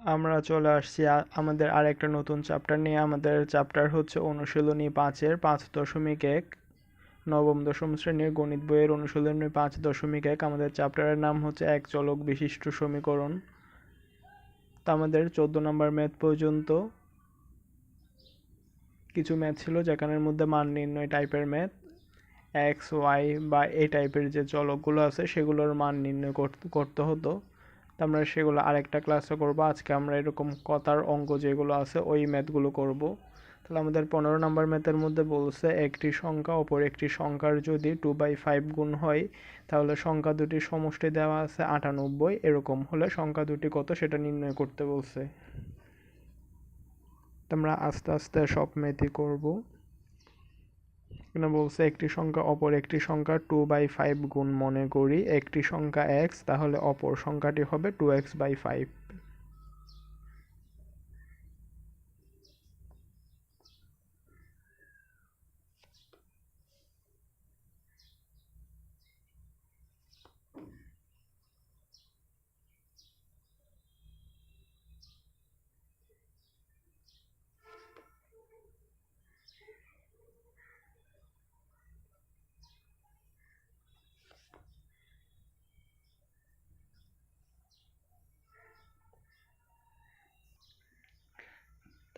আমরা চলে আসছি আমাদের আরেকটা নতুন চ্যাপ্টার নিয়ে। আমাদের চ্যাপ্টার হচ্ছে অনুশীলনী পাঁচের পাঁচ দশমিক এক। নবম দশম শ্রেণির গণিত বইয়ের অনুশীলনী পাঁচ দশমিক এক। আমাদের চ্যাপ্টারের নাম হচ্ছে এক চলক বিশিষ্ট সমীকরণ। তা আমাদের চোদ্দ নম্বর ম্যাথ পর্যন্ত। কিছু ম্যাথ ছিল যেখানের মধ্যে মান নির্ণয় টাইপের ম্যাথ এক্স ওয়াই বা এই টাইপের যে চলকগুলো আছে, সেগুলোর মান নির্ণয় করতে হতো। তো আমরা সেগুলো আরেকটা ক্লাসে করব। আজকে আমরা এরকম কথার অঙ্ক যেগুলো আছে, ওই ম্যাথগুলো করব। তাহলে আমাদের পনেরো নম্বর ম্যাথের মধ্যে বলছে, একটি সংখ্যা অপর একটি সংখ্যার যদি টু বাই ফাইভ গুণ হয়, তাহলে সংখ্যা দুটির সমষ্টি দেওয়া আছে আটানব্বই। এরকম হলে সংখ্যা দুটি কত সেটা নির্ণয় করতে বলছে। তো আমরা আস্তে আস্তে সব ম্যাথই করব। এখানে বলছে একটি সংখ্যা অপর একটি সংখ্যা টু বাই ফাইভ গুণ মনে করি, একটি সংখ্যা এক্স তাহলে অপর সংখ্যাটি হবে টু এক্স বাই ফাইভ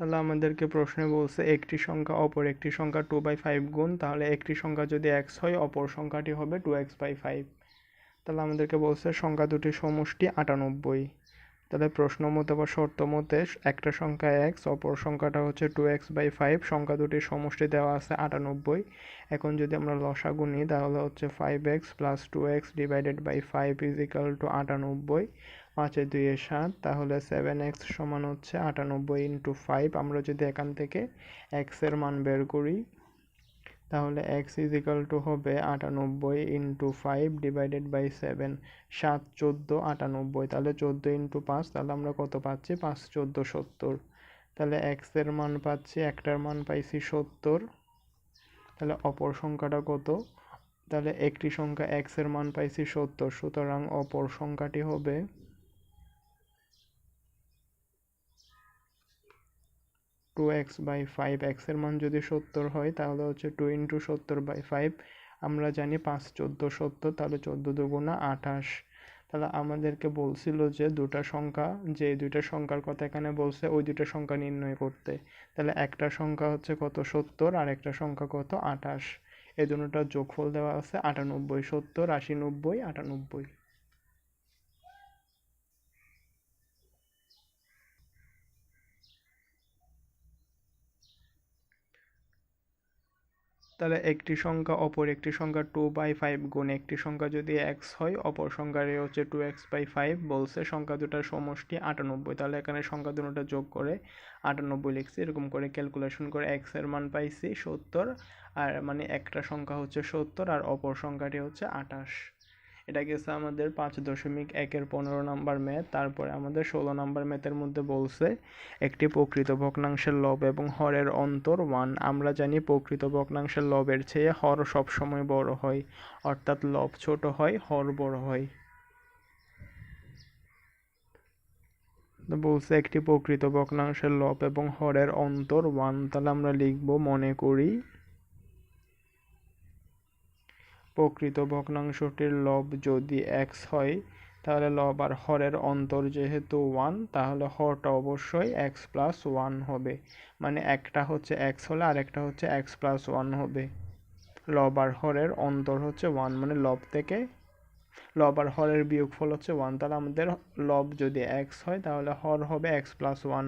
তাহলে আমাদেরকে প্রশ্নে বলছে একটি সংখ্যা অপর একটি সংখ্যা টু বাই ফাইভ গুণ, তাহলে একটি সংখ্যা যদি এক্স হয়, অপর সংখ্যাটি হবে টু এক্স বাই ফাইভ তাহলে আমাদেরকে বলছে সংখ্যা দুটির সমষ্টি আটানব্বই। তাহলে প্রশ্ন মতে বা শর্ত মতে একটা সংখ্যা এক্স অপর সংখ্যাটা হচ্ছে টু এক্স বাই ফাইভ সংখ্যা দুটির সমষ্টি দেওয়া আছে আটানব্বই। এখন যদি আমরা লসাগু নিই, তাহলে হচ্ছে five X plus two X divided by five is equal to আটানব্বই। পাঁচে দুইয়ে সাত, তাহলে সেভেন এক্স সমান হচ্ছে আটানব্বই ইন্টু ফাইভ আমরা যদি এখান থেকে এক্সের মান বের করি তাহলে এক্স ইজ ইকাল টু হবে আটানব্বই into five divided by seven সাত চোদ্দ আটানব্বই। তাহলে চোদ্দ ইন্টু পাঁচ, তাহলে আমরা কত পাচ্ছি? পাঁচ চোদ্দ সত্তর। তাহলে এক্সের মান পাচ্ছি, একটার মান পাইছি সত্তর। তাহলে অপর সংখ্যাটা কত? তাহলে একটি সংখ্যা এক্সের মান পাইছি সত্তর, সুতরাং অপর সংখ্যাটি হবে টু এক্স বাই ফাইভ এক্সের মান যদি সত্তর হয়, তাহলে হচ্ছে টু ইন্টু সত্তর বাই ফাইভ আমরা জানি পাঁচ চোদ্দ সত্তর, তাহলে চোদ্দ দুগুণা আঠাশ। তাহলে আমাদেরকে বলছিল যে দুটা সংখ্যা, যে দুইটা সংখ্যার কথা এখানে বলছে, ওই দুটা সংখ্যা নির্ণয় করতে। তাহলে একটা সংখ্যা হচ্ছে কত সত্তর, আর একটা সংখ্যা কত আঠাশ। এই দুটোটার যোগফল দেওয়া আছে আটানব্বই সত্তর, আশি নব্বই, আটানব্বই। তাহলে একটি সংখ্যা অপর একটি সংখ্যা টু বাই ফাইভ গুণ একটি সংখ্যা যদি এক্স হয়, অপর সংখ্যারে হচ্ছে টু এক্স বাই ফাইভ বলছে, সংখ্যা দুটার সমষ্টি আটানব্বই। তাহলে এখানে সংখ্যা দুটা যোগ করে আটানব্বই লিখছি, এরকম করে ক্যালকুলেশন করে এক্সের মান পাইছি সত্তর, আর মানে একটা সংখ্যা হচ্ছে সত্তর, আর অপর সংখ্যাটি হচ্ছে আঠাশ এটা গেছে আমাদের পাঁচ দশমিক একের পনেরো নাম্বার ম্যাথ, তারপরে আমাদের ষোলো নাম্বার ম্যাথের মধ্যে বলছে, একটি প্রকৃত ভগ্নাংশের লব এবং হরের অন্তর ওয়ান। আমরা জানি প্রকৃত ভগ্নাংশের লবের চেয়ে হর সবসময় বড় হয়, অর্থাৎ লব ছোট হয়, হর বড় হয়। বলছে একটি প্রকৃত ভগ্নাংশের লব এবং হরের অন্তর ওয়ান, তাহলে আমরা লিখব মনে করি প্রকৃত ভগ্নাংশটির লব যদি এক্স হয়, তাহলে লব আর হরের অন্তর যেহেতু ওয়ান তাহলে হরটা অবশ্যই এক্স প্লাস ওয়ান হবে। মানে একটা হচ্ছে এক্স হলে আরেকটা হচ্ছে এক্স প্লাস ওয়ান হবে। লব আর হরের অন্তর হচ্ছে ওয়ান মানে লব থেকে লব আর হরের বিয়োগফল হচ্ছে ওয়ান তাহলে আমাদের লব যদি এক্স হয়, তাহলে হর হবে এক্স প্লাস ওয়ান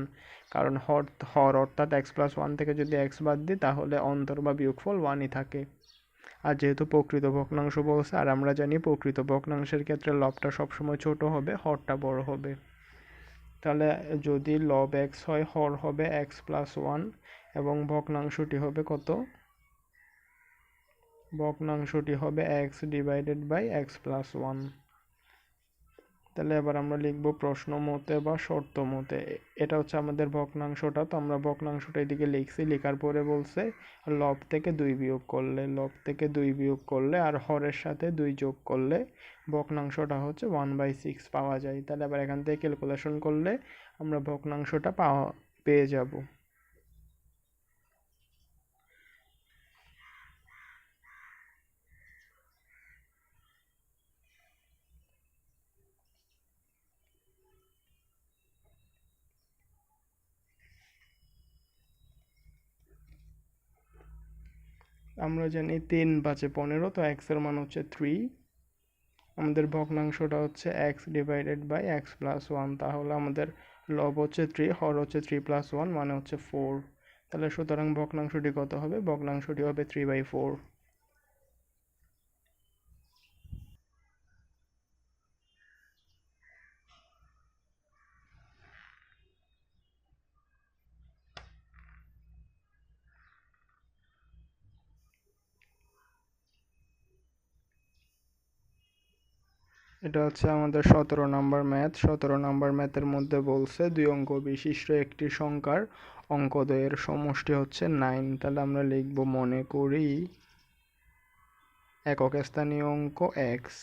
কারণ হর হর অর্থাৎ এক্স প্লাস ওয়ান থেকে যদি এক্স বাদ দিই, তাহলে অন্তর বা বিয়োগফল ওয়ানই থাকে। আর যেহেতু প্রকৃত ভগ্নাংশ বলছে, আর আমরা জানি প্রকৃত ভগ্নাংশের ক্ষেত্রে লবটা সবসময় ছোট হবে, হরটা বড় হবে। তাহলে যদি লব এক্স হয়, হর হবে এক্স প্লাস ওয়ান এবং ভগ্নাংশটি হবে কত? ভগ্নাংশটি হবে X divided by X plus one তাহলে এবার আমরা লিখব প্রশ্ন মতে বা শর্ত মতে। এটা হচ্ছে আমাদের ভগ্নাংশটা, তো আমরা ভগ্নাংশটা এদিকে লিখছি, লেখার পরে বলছে লব থেকে দুই বিয়োগ করলে, লব থেকে দুই বিয়োগ করলে আর হরের সাথে দুই যোগ করলে ভগ্নাংশটা হচ্ছে ওয়ান বাই সিক্স পাওয়া যায়। তাহলে আবার এখান থেকে ক্যালকুলেশন করলে আমরা ভগ্নাংশটা পাওয়া, পেয়ে যাব। আমরা জানি তিন বাজে পনেরো, তো এক্সের মান হচ্ছে থ্রি আমাদের ভগ্নাংশটা হচ্ছে X divided by X plus one তাহলে আমাদের লব হচ্ছে থ্রি হর হচ্ছে থ্রি প্লাস ওয়ান মানে হচ্ছে ফোর তাহলে সুতরাং ভগ্নাংশটি কত হবে? ভগ্নাংশটি হবে থ্রি বাই ফোর এটা হচ্ছে আমাদের সতেরো নম্বর ম্যাথ। সতেরো নম্বর ম্যাথের মধ্যে বলছে দুই অঙ্ক বিশিষ্ট একটি সংখ্যার অঙ্কদ্বয়ের সমষ্টি হচ্ছে নাইন। তাহলে আমরা লিখব মনে করি একক স্থানীয় অঙ্ক এক্স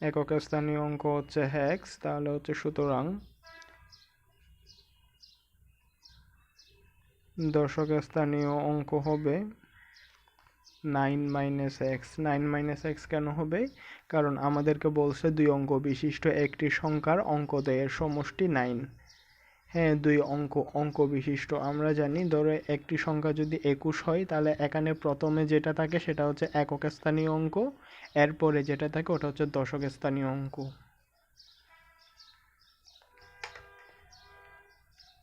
একক স্থানীয় অঙ্ক হচ্ছে হ্যাক্স তাহলে হচ্ছে সুতরাং দশক স্থানীয় অঙ্ক হবে nine minus X nine minus X কেন হবে? কারণ আমাদেরকে বলছে দুই অঙ্ক বিশিষ্ট একটি সংখ্যার অঙ্কদ্বয়ের সমষ্টি নাইন হ্যাঁ দুই অঙ্ক অঙ্ক বিশিষ্ট। আমরা জানি ধরো একটি সংখ্যা যদি একুশ হয়, তাহলে এখানে প্রথমে যেটা থাকে সেটা হচ্ছে একক স্থানীয় অঙ্ক, এরপরে যেটা থাকে ওটা হচ্ছে দশক স্থানীয় অঙ্ক।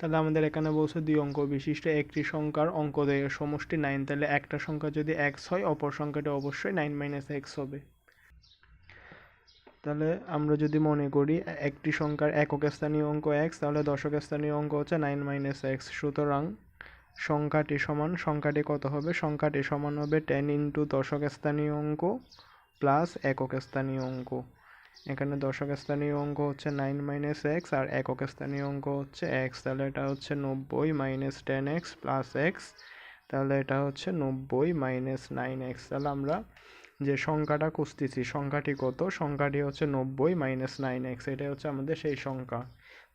তাহলে আমাদের এখানে বলছে দুই অঙ্ক বিশিষ্ট, একটি সংখ্যার অঙ্ক দেয় সমষ্টি নাইন তাহলে একটা সংখ্যা যদি এক্স হয়, অপর সংখ্যাটা অবশ্যই নাইন মাইনাস এক্স হবে। তাহলে আমরা যদি মনে করি, একটি সংখ্যার একক স্থানীয় অঙ্ক এক্স তাহলে দশক স্থানীয় অঙ্ক হচ্ছে নাইন মাইনাস এক্স সুতরাং সংখ্যাটি সমান, সংখ্যাটি কত হবে? সংখ্যাটি সমান হবে টেন ইন্টু দশক স্থানীয় অঙ্ক প্লাস একক স্থানীয় অঙ্ক। এখানে দশক স্থানীয় অঙ্ক হচ্ছে নাইন মাইনাস এক্স আর একক স্থানীয় অঙ্ক হচ্ছে এক্স তাহলে এটা হচ্ছে নব্বই minus ten X plus X তাহলে এটা হচ্ছে নব্বই মাইনাস নাইন এক্স তাহলে আমরা যে সংখ্যাটা খুঁজতেছি, সংখ্যাটি কত? সংখ্যাটি হচ্ছে নব্বই মাইনাস নাইন এক্স এটাই হচ্ছে আমাদের সেই সংখ্যা।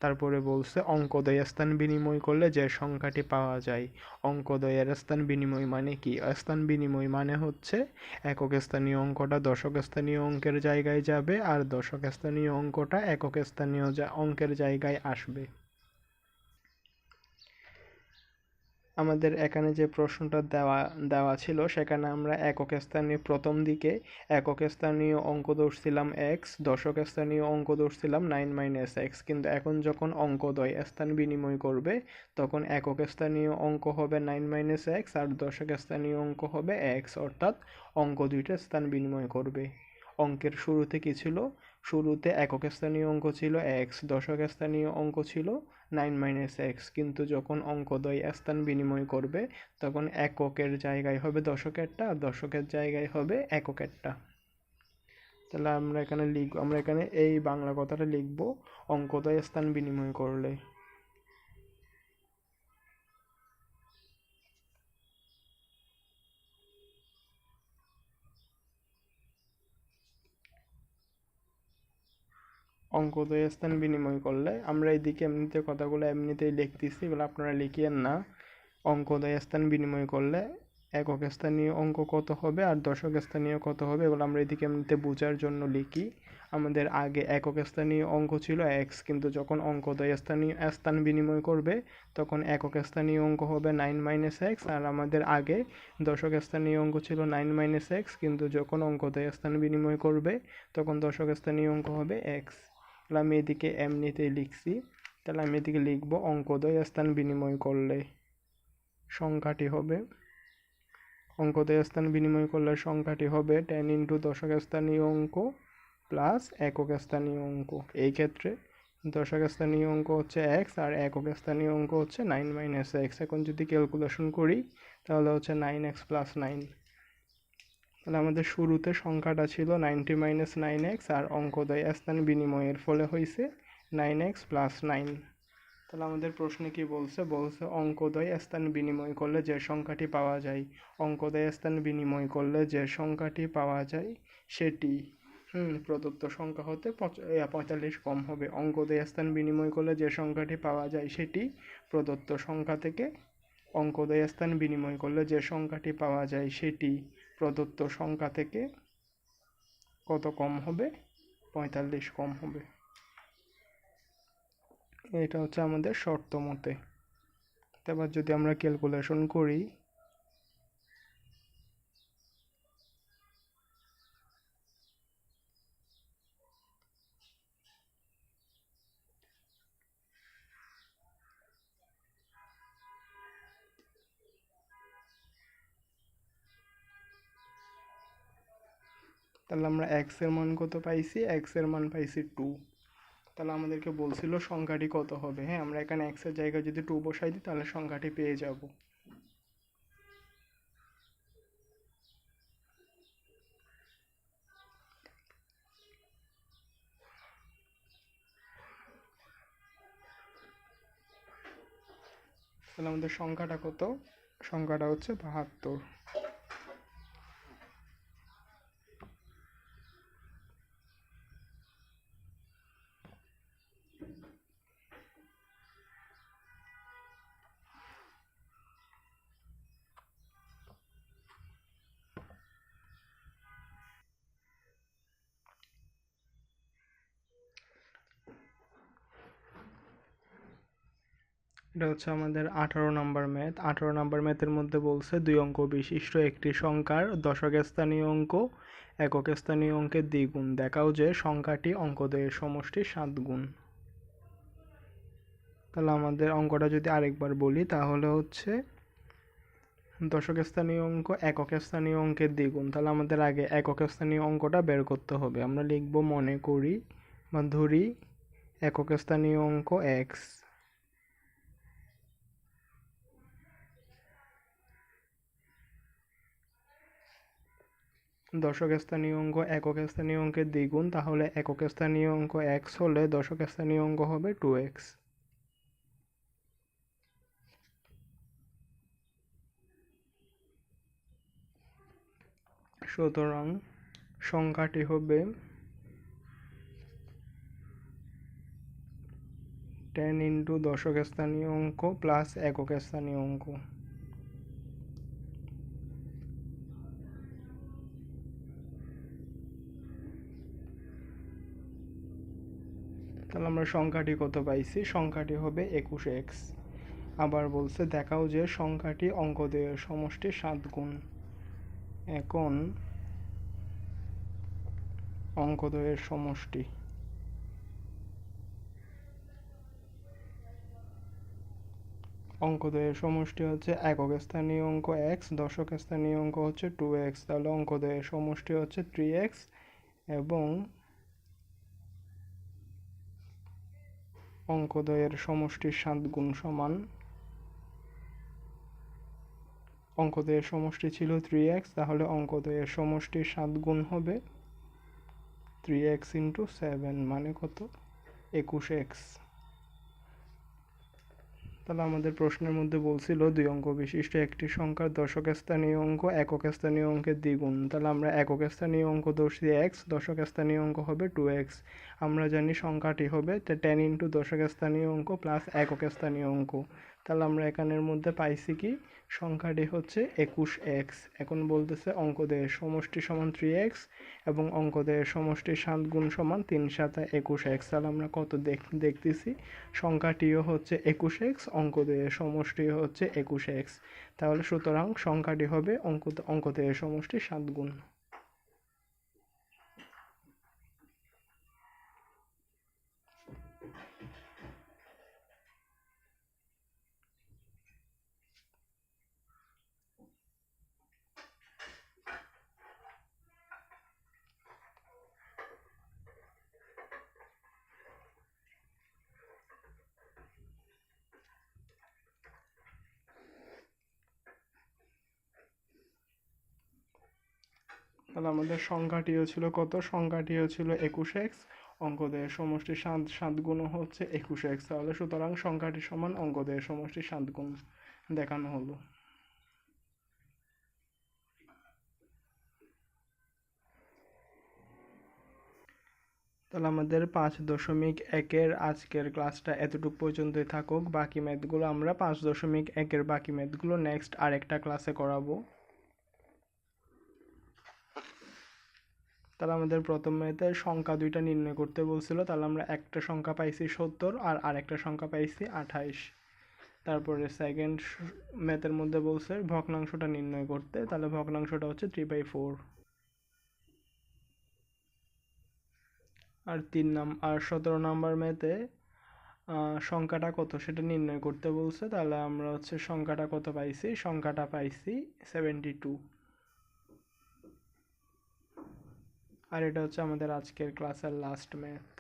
তারপরে বলছে অঙ্কদয় স্থান বিনিময় করলে যে সংখ্যাটি পাওয়া যায়। অঙ্কদয়ের স্থান বিনিময় মানে কি? স্থান বিনিময় মানে হচ্ছে একক স্থানীয় অঙ্কটা দশক স্থানীয় অঙ্কের জায়গায় যাবে আর দশক স্থানীয় অঙ্কটা একক স্থানীয় অঙ্কের জায়গায় আসবে। আমাদের এখানে যে প্রশ্নটা দেওয়া দেওয়া ছিল, সেখানে আমরা একক স্থানীয় প্রথম দিকে একক স্থানীয় অঙ্ক ধরছিলাম এক্স দশক স্থানীয় অঙ্ক ধরছিলাম নাইন মাইনাস এক্স কিন্তু এখন যখন অঙ্কদ্বয় স্থান বিনিময় করবে, তখন একক স্থানীয় অঙ্ক হবে নাইন মাইনাস এক্স আর দশক স্থানীয় অঙ্ক হবে এক্স অর্থাৎ অঙ্ক দুইটা স্থান বিনিময় করবে। অঙ্কের শুরুতে কি ছিল? শুরুতে একক স্থানীয় অঙ্ক ছিল এক্স দশক স্থানীয় অঙ্ক ছিল নাইন মাইনাস এক্স কিন্তু যখন অঙ্কদ্বয় স্থান বিনিময় করবে, তখন এককের জায়গায় হবে দশকেরটা, আর দশকের জায়গায় হবে এককেরটা। তাহলে আমরা এখানে লিখ আমরা এখানে এই বাংলা কথাটা লিখব, অঙ্কদ্বয় স্থান বিনিময় করলে। অঙ্কদ্বয় স্থান বিনিময় করলে আমরা এদিকে এমনিতে কথাগুলো এমনিতেই লিখতেছি, এগুলো আপনারা লিখিয়েন না। অঙ্কদ্বয় স্থান বিনিময় করলে একক স্থানীয় অঙ্ক কত হবে আর দশক স্থানীয় কত হবে, এগুলো আমরা এদিকে এমনিতে বোঝার জন্য লিখি। আমাদের আগে একক স্থানীয় অঙ্ক ছিল এক্স কিন্তু যখন অঙ্কদ্বয় স্থানীয় স্থান বিনিময় করবে, তখন একক স্থানীয় অঙ্ক হবে নাইন মাইনাস এক্স আর আমাদের আগে দশক স্থানীয় অঙ্ক ছিল নাইন মাইনাস এক্স কিন্তু যখন অঙ্কদ্বয় স্থান বিনিময় করবে, তখন দশক স্থানীয় অঙ্ক হবে এক্স তাহলে আমি এদিকে এমনিতেই লিখছি। তাহলে আমি এদিকে লিখব অঙ্কদ্বয় স্থান বিনিময় করলে সংখ্যাটি হবে। অঙ্কদ্বয় স্থান বিনিময় করলে সংখ্যাটি হবে টেন ইন্টু দশক স্থানীয় অঙ্ক প্লাস একক স্থানীয় অঙ্ক। এই ক্ষেত্রে দশক স্থানীয় অঙ্ক হচ্ছে এক্স আর একক স্থানীয় অঙ্ক হচ্ছে নাইন মাইনাস এক্স এখন যদি ক্যালকুলেশন করি, তাহলে হচ্ছে নাইন এক্স প্লাস নাইন তাহলে আমাদের শুরুতে সংখ্যাটা ছিল নাইনটি মাইনাস নাইন এক্স আর অঙ্কদয় স্থান বিনিময়ের ফলে হয়েছে নাইন এক্স প্লাস নাইন। তাহলে আমাদের প্রশ্নে কি বলছে? বলছে অঙ্কদয় স্থান বিনিময় করলে যে সংখ্যাটি পাওয়া যায় অঙ্কদয় স্থান বিনিময় করলে যে সংখ্যাটি পাওয়া যায় সেটি। হুম, প্রদত্ত সংখ্যা হতে পঁয়তাল্লিশ কম হবে। অঙ্কদয় স্থান বিনিময় করলে যে সংখ্যাটি পাওয়া যায় সেটি প্রদত্ত সংখ্যা থেকে অঙ্কদয় স্থান বিনিময় করলে যে সংখ্যাটি পাওয়া যায় সেটি প্রদত্ত সংখ্যা থেকে কত কম হবে? পঁয়তাল্লিশ কম হবে। এটা হচ্ছে আমাদের শর্ত মতে। এবার যদি আমরা ক্যালকুলেশন করি তাহলে আমরা এক্সের মান কত পাইছি? এক্সের মান পাইছি টু তাহলে আমাদেরকে বলছিল সংখ্যাটি কত হবে হ্যাঁ? আমরা এখানে এক্সের জায়গায় যদি টু বসাই দিই, তাহলে সংখ্যাটি পেয়ে যাব। তাহলে আমাদের সংখ্যাটা কত? সংখ্যাটা হচ্ছে বাহাত্তর। এটা হচ্ছে আমাদের আঠারো নম্বর ম্যাথ। আঠারো নম্বর ম্যাথের মধ্যে বলছে দুই অঙ্ক বিশিষ্ট একটি সংখ্যার দশক স্থানীয় অঙ্ক, একক স্থানীয় অঙ্কের দ্বিগুণ। দেখাও যে সংখ্যাটি অঙ্কদ্বয়ের সমষ্টি সাত গুণ তাহলে আমাদের অঙ্কটা যদি আরেকবার বলি, তাহলে হচ্ছে দশক স্থানীয় অঙ্ক, একক স্থানীয় অঙ্কের দ্বিগুণ। তাহলে আমাদের আগে একক স্থানীয় অঙ্কটা বের করতে হবে। আমরা লিখব মনে করি বা ধরি একক স্থানীয় অঙ্ক এক্স দশক স্থানীয় অঙ্ক একক স্থানীয় অঙ্কের দ্বিগুণ, তাহলে একক স্থানীয় অঙ্ক এক্স হলে দশক স্থানীয় অঙ্ক হবে টু এক্স সুতরাং সংখ্যাটি হবে টেন ইন্টু দশক স্থানীয় অঙ্ক প্লাস একক স্থানীয় অঙ্ক। তাহলে আমরা সংখ্যাটি কত পাইছি? সংখ্যাটি হবে একুশ এক্স। আবার বলছে, দেখাও যে সংখ্যাটি অঙ্কদের সমষ্টি সাত গুণ। এখন অঙ্কদ্বয়ের সমষ্টি। অঙ্কদ্বয়ের সমষ্টি হচ্ছে একক স্থানীয় অঙ্ক এক্স, দশক স্থানীয় অঙ্ক হচ্ছে টু এক্স। তাহলে অঙ্কদ্বয়ের সমষ্টি হচ্ছে থ্রি এক্স এবং অঙ্কদ্বয়ের সমষ্টির সাত গুণ সমান। অঙ্কদ্বয়ের সমষ্টি ছিল থ্রি এক্স তাহলে অঙ্কদ্বয়ের সমষ্টির সাত গুণ হবে থ্রি এক্স ইন্টু সেভেন মানে কত? একুশ এক্স তাহলে আমাদের প্রশ্নের মধ্যে বলছিল দুই অঙ্ক বিশিষ্ট, একটি সংখ্যার দশক স্থানীয় অঙ্ক, একক স্থানীয় অঙ্কের দ্বিগুণ। তাহলে আমরা একক স্থানীয় অঙ্ক দর্শি এক্স দশক স্থানীয় অঙ্ক হবে টু এক্স আমরা জানি সংখ্যাটি হবে টেন ইন্টু দশক স্থানীয় অঙ্ক প্লাস একক স্থানীয় অঙ্ক। তাহলে আমরা এখানের মধ্যে পাইছি কি? সংখ্যাটি হচ্ছে একুশ এক্স। এখন বলতেছে অঙ্ক অঙ্কদের সমষ্টি সমান থ্রি এক্স এবং অঙ্কদের সমষ্টি সাত গুণ সমান তিন সাতা একুশ এক্স। তাহলে আমরা কত দেখ, দেখতেছি? সংখ্যাটিও হচ্ছে একুশ এক্স অঙ্ক অঙ্কদের সমষ্টিও হচ্ছে একুশ এক্স। তাহলে সুতরাং সংখ্যাটি হবে অঙ্ক অঙ্ক অঙ্কদের সমষ্টি সাত গুণ। তাহলে আমাদের সংখ্যাটিও ছিল কত? সংখ্যাটিও ছিল একুশ এক্স। অঙ্কদের সমষ্টি সাত সাত গুণ হচ্ছে একুশ এক্স। তাহলে সুতরাং সংখ্যাটি সমান অঙ্কদের সমষ্টি সাত গুণ। দেখানো হলো। তাহলে আমাদের পাঁচ দশমিক একের আজকের ক্লাসটা এতটুকু পর্যন্তই থাকুক। বাকি ম্যাথগুলো আমরা পাঁচ দশমিক একের বাকি ম্যাথগুলো নেক্সট আরেকটা ক্লাসে করাবো। তাহলে আমাদের প্রথম ম্যাথে সংখ্যা দুইটা নির্ণয় করতে বলছিল, তাহলে আমরা একটা সংখ্যা পাইছি সত্তর আর আরেকটা সংখ্যা পাইছি আঠাইশ। তারপরে সেকেন্ড ম্যাথের মধ্যে বলছে ভগ্নাংশটা নির্ণয় করতে, তাহলে ভগ্নাংশটা হচ্ছে থ্রি বাই ফোর আর তিন নাম, আর সতেরো নাম্বার ম্যাথে সংখ্যাটা কত সেটা নির্ণয় করতে বলছে, তাহলে আমরা হচ্ছে সংখ্যাটা কত পাইছি, সংখ্যাটা পাইছি সেভেন্টি টু আর এটা হচ্ছে আমাদের আজকের ক্লাসের লাস্ট ম্যাথ